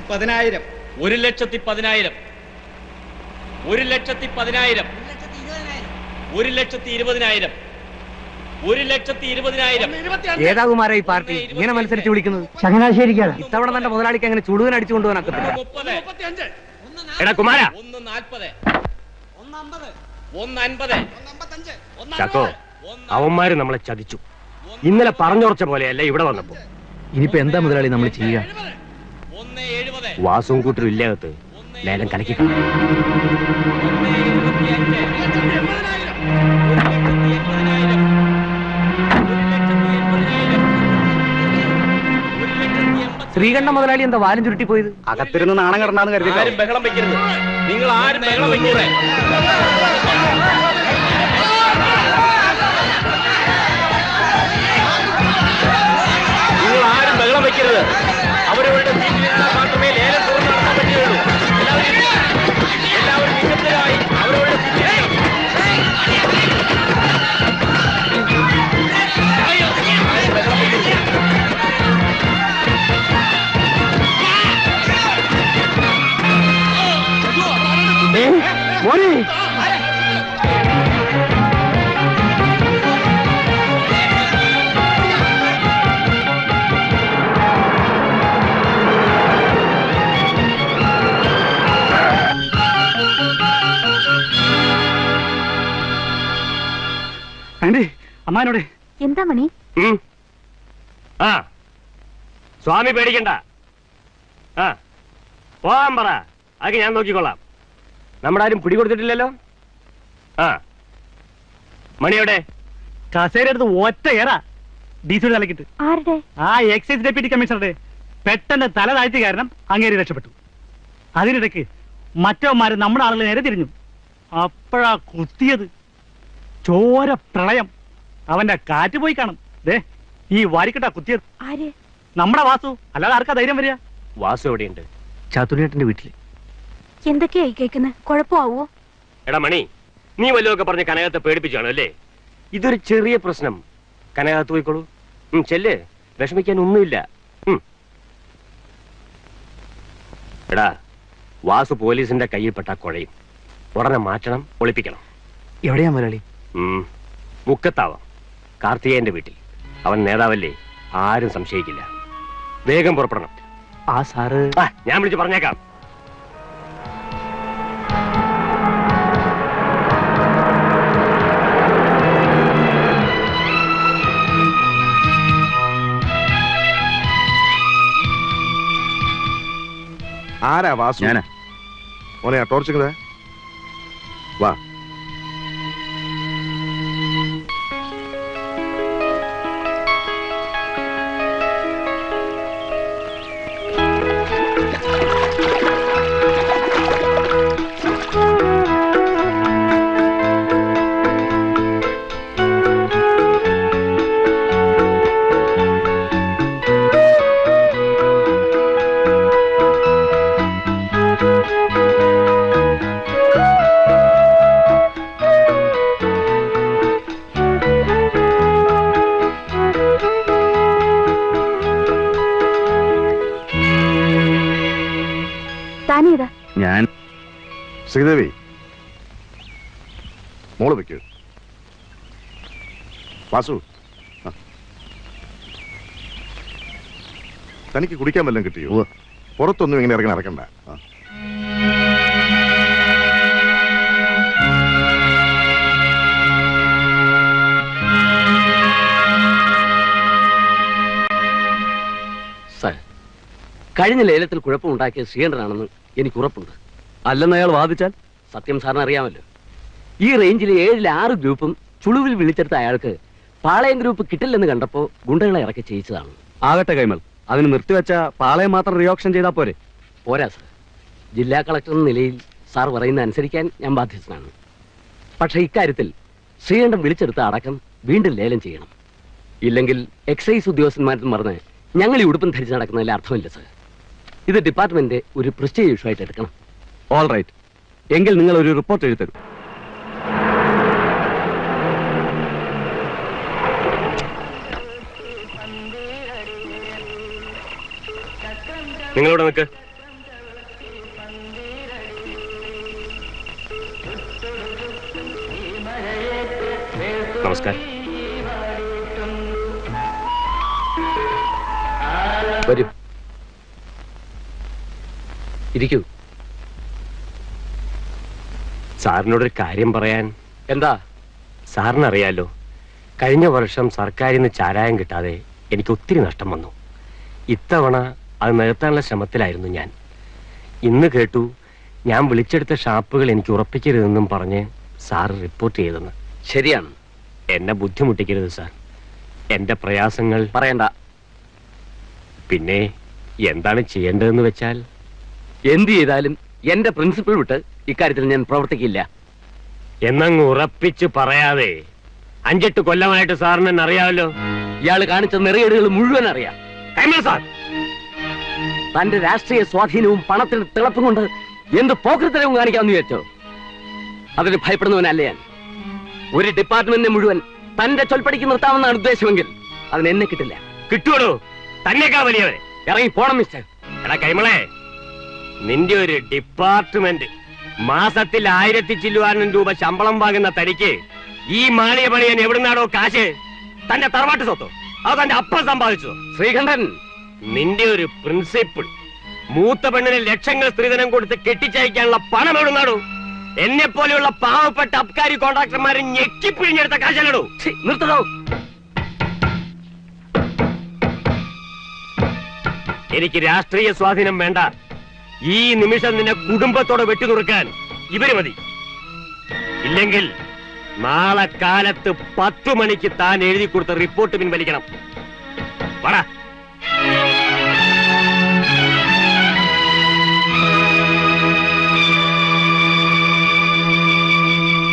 പതിനായിരം ഒരു ലക്ഷത്തി പതിനായിരം. ഒരു ലക്ഷത്തി പതിനായിരം. ഒരു ലക്ഷത്തി ഇരുപതിനായിരം. ഒരു ലക്ഷത്തി ഇരുപതിനായിരം. ഏതാ കുമാര ഈ പാർട്ടി? ഇങ്ങനെ മത്സരിച്ച് വിളിക്കുന്നത്? ചങ്ങനാശ്ശേരിക്കാണ്. ഇത്തവണ തന്റെ മുതലാളിക്ക് അങ്ങനെ ചുടുവൻ അടിച്ചു കൊണ്ടുപോകാൻ മുപ്പത്. എടാ കുമാര. ഒന്ന് നാൽപ്പത്. ഒന്ന് അൻപത്. ചക്കോ അവന്മാര് നമ്മളെ ചതിച്ചു. ഇന്നലെ പറഞ്ഞുറച്ച പോലെയല്ല ഇവിടെ വന്നപ്പോ. ഇനിയിപ്പോ എന്താ മുതലാളി നമ്മൾ ചെയ്യുക? വാസവും കൂട്ടരും ഇല്ലകത്ത് ലേലം കലക്കി ശ്രീകണ്ഠ മുതലാളി എന്താ വാലും ചുരുട്ടി പോയത്? അകത്തിരുന്ന് നാണം കിടന്നാന്ന് കരുതി ബഹളം വെക്കരുത്. നിങ്ങൾ ആരും ബഹളം വെക്കരുത്. അമ്മാനോടെ എന്താ മണി. ആ. സ്വാമി പേടിക്കണ്ട. ആ. പോവാൻ പറ. അതൊക്കെ ഞാൻ നോക്കിക്കൊള്ളാം. നമ്മുടെ ആരും പിടികൊടുത്തിട്ടില്ലല്ലോ? ആ. മണിയോടെ കസേര എടുത്ത് ഒറ്റ ഏറാ. ഡി സിയുടെ തലക്കിട്ട്. ആരുടെ? ആ എക്സൈസ് ഡെപ്യൂട്ടി കമ്മീഷണറുടെ. പെട്ടെന്ന് തല താഴ്ത്തി കാരണം അങ്ങേരി രക്ഷപ്പെട്ടു. അതിനിടയ്ക്ക് മറ്റവന്മാര് നമ്മുടെ ആളുകളെ നേരെ തിരിഞ്ഞു. അപ്പോഴാ കുത്തിയത്. ചോര പ്രളയം. അവന്റെ കാറ്റ് പോയി കാണും. ദേ ഈ വാരിക്കട്ടാ കുത്തിയത്. ആര്? നമ്മുടെ വാസു. അല്ലാതെ ആർക്കാ ധൈര്യം വരിക? വാസു എവിടെയുണ്ട്? ചാത്തുണിയേട്ടന്റെ വീട്ടിൽ. എന്തൊക്കെയായി കേൾക്കുന്നത് കുഴപ്പമാവോ? എടാ മണി നീ വല്ലതൊക്കെ പറഞ്ഞ് കനകത്തെ പേടിപ്പിച്ചാണ് അല്ലേ? ഇതൊരു ചെറിയ പ്രശ്നം. കനകത്ത് പോയിക്കോളൂ. ഉം, ചെല്ല്. വിഷമിക്കാൻ ഒന്നുമില്ല. ഉം. എടാ വാസു പോലീസിന്റെ കയ്യിൽപ്പെട്ട കുഴയും. ഉടനെ മാറ്റണം ഒളിപ്പിക്കണം എവിടെയാ മുതലാളി ഉം. മുക്കത്താവാം. കാർത്തികേയന്റെ വീട്ടിൽ. അവൻ നേതാവല്ലേ? ആരും സംശയിക്കില്ല. വേഗം പുറപ്പെടണം. ആ സാറ്. ഞാൻ വിളിച്ച് പറഞ്ഞേക്കാം. ആരാ വാസു? ഞാനാ. മോനെ ആ വാ. താനേതാ? ഞാൻ. ശ്രീദേവി. മോൾ വെക്കൂ വാസു. തനിക്ക് കുടിക്കാൻ വല്ലതും കിട്ടിയോ? പുറത്തൊന്നും ഇങ്ങനെ ഇറങ്ങി നടക്കണ്ട. സാർ കഴിഞ്ഞ ലേലത്തിൽ കുഴപ്പമുണ്ടാക്കിയ ശ്രീകണ്ഠനാണെന്ന് എനിക്ക് ഉറപ്പുണ്ട്. അല്ലെന്ന് അയാൾ വാദിച്ചാൽ സത്യം സാറിന് അറിയാമല്ലോ. ഈ റേഞ്ചിലെ ഏഴിലെ ആറ് ഗ്രൂപ്പും ചുളുവിൽ വിളിച്ചെടുത്ത അയാൾക്ക് പാളയം ഗ്രൂപ്പ് കിട്ടില്ലെന്ന് കണ്ടപ്പോ ഗുണ്ടകളെ ഇറക്കി ചെയ്യിച്ചതാണ്. ആകട്ടെ കൈമൽ അതിന് നിർത്തിവെച്ച പാളയം മാത്രം റിയോക്ഷൻ ചെയ്താൽ പോരെ. പോരാ സാർ. ജില്ലാ കളക്ടർ എന്ന നിലയിൽ സാർ പറയുന്ന അനുസരിക്കാൻ ഞാൻ ബാധ്യസ്ഥനാണ്. പക്ഷേ ഇക്കാര്യത്തിൽ ശ്രീകണ്ഠം വിളിച്ചെടുത്ത അടക്കം വീണ്ടും ലേലം ചെയ്യണം. ഇല്ലെങ്കിൽ എക്സൈസ് ഉദ്യോഗസ്ഥന്മാരെന്ന് പറഞ്ഞ് ഞങ്ങൾ ഈ ഉടുപ്പും ധരിച്ച് നടക്കുന്നതിൽ അർത്ഥമില്ല സാർ. ഇത് ഡിപ്പാർട്ട്മെന്റ് ഒരു പ്രസ്റ്റേജ് ഇഷ്യൂ ആയിട്ട് എടുക്കണം. ഓൾ റൈറ്റ് എങ്കിൽ നിങ്ങൾ ഒരു റിപ്പോർട്ട് എഴുതരും നിങ്ങളോട് നിൽക്ക് നമസ്കാരം. വരും. ഇരിക്കൂ. സാറിനോടൊരു കാര്യം പറയാൻ. എന്താ? സാറിനറിയാലോ കഴിഞ്ഞ വർഷം സർക്കാരിൽ നിന്ന് ചാരായം കിട്ടാതെ എനിക്ക് ഒത്തിരി നഷ്ടം വന്നു. ഇത്തവണ അത് നികത്താനുള്ള ശ്രമത്തിലായിരുന്നു ഞാൻ. ഇന്ന് കേട്ടു ഞാൻ വിളിച്ചെടുത്ത ഷാപ്പുകൾ എനിക്ക് ഉറപ്പിക്കരുതെന്നും പറഞ്ഞ് സാർ റിപ്പോർട്ട് ചെയ്തെന്ന്. ശരിയാണ്. എന്നെ ബുദ്ധിമുട്ടിക്കരുത് സാർ. എന്റെ പ്രയാസങ്ങൾ പറയണ്ട. പിന്നെ എന്താണ് ചെയ്യേണ്ടതെന്ന് വെച്ചാൽ എന്ത് ചെയ്താലും എന്റെ പ്രിൻസിപ്പിൾ വിട്ട് ഇക്കാര്യത്തിൽ ഞാൻ പ്രവർത്തിക്കില്ല. എന്നങ്ങ് ഉറപ്പിച്ച് പറയാതെ അഞ്ചെട്ട് കൊല്ലമായിട്ട് സാറിന് എന്നെ അറിയാമല്ലോ. ഇയാൾ കാണിച്ച നെറിയേടുകൾ മുഴുവൻ അറിയാം. കൈമൾ സാർ. തന്റെ രാഷ്ട്രീയ സ്വാധീനവും പണത്തിന്റെ തിളപ്പും കൊണ്ട് എന്ത് പോക്കൃത്തരവും കാണിക്കാമെന്ന് വിചാരിച്ചോ? അതിന് ഭയപ്പെടുന്നവനല്ല ഞാൻ. ഒരു ഡിപ്പാർട്ട്മെന്റിനെ മുഴുവൻ തന്റെ ചൊൽപ്പടിക്ക് നിർത്താമെന്നാണ് ഉദ്ദേശമെങ്കിൽ അതിന് എന്നെ കിട്ടില്ല. കിട്ടുവടോ? തന്നെക്കാ വലിയവരെ ഇറങ്ങി പോണം മിസ്റ്റർ എടാ കൈമളെ നിന്റെ ഒരു ഡിപ്പാർട്ട്മെന്റ് മാസത്തിൽ ആയിരത്തി ചില്ലുവാനും രൂപ ശമ്പളം വാങ്ങുന്ന തനിക്ക് ഈ മാളിയ പണിയൻ എവിടുന്നാണോ കാശ്? തന്റെ തറവാട്ട് സ്വത്തോ? അത് തന്റെ അപ്പം സമ്പാദിച്ചതോ? ശ്രീകണ്ഠൻ. നിന്റെ ഒരു പ്രിൻസിപ്പിൾ മൂത്ത പെണ്ണിന് ലക്ഷങ്ങൾ സ്ത്രീധനം കൊടുത്ത് കെട്ടിച്ചയക്കാനുള്ള പണം എവിടുന്നാടോ? എന്നെ പോലെയുള്ള പാവപ്പെട്ട അബ്കാരി കോൺട്രാക്ടർമാരെ ഞെക്കിപ്പിഴിഞ്ഞെടുത്ത കാശല്ലടോ ഛി, നിർത്തണോ എനിക്ക് രാഷ്ട്രീയ സ്വാധീനം വേണ്ട. ഈ നിമിഷം നിന്നെ കുടുംബത്തോടെ വെട്ടിനുറുക്കാൻ ഇവർ മതി. ഇല്ലെങ്കിൽ നാളെ കാലത്ത് പത്തു മണിക്ക് താൻ എഴുതി കൊടുത്ത റിപ്പോർട്ട് പിൻവലിക്കണം. വാടാ.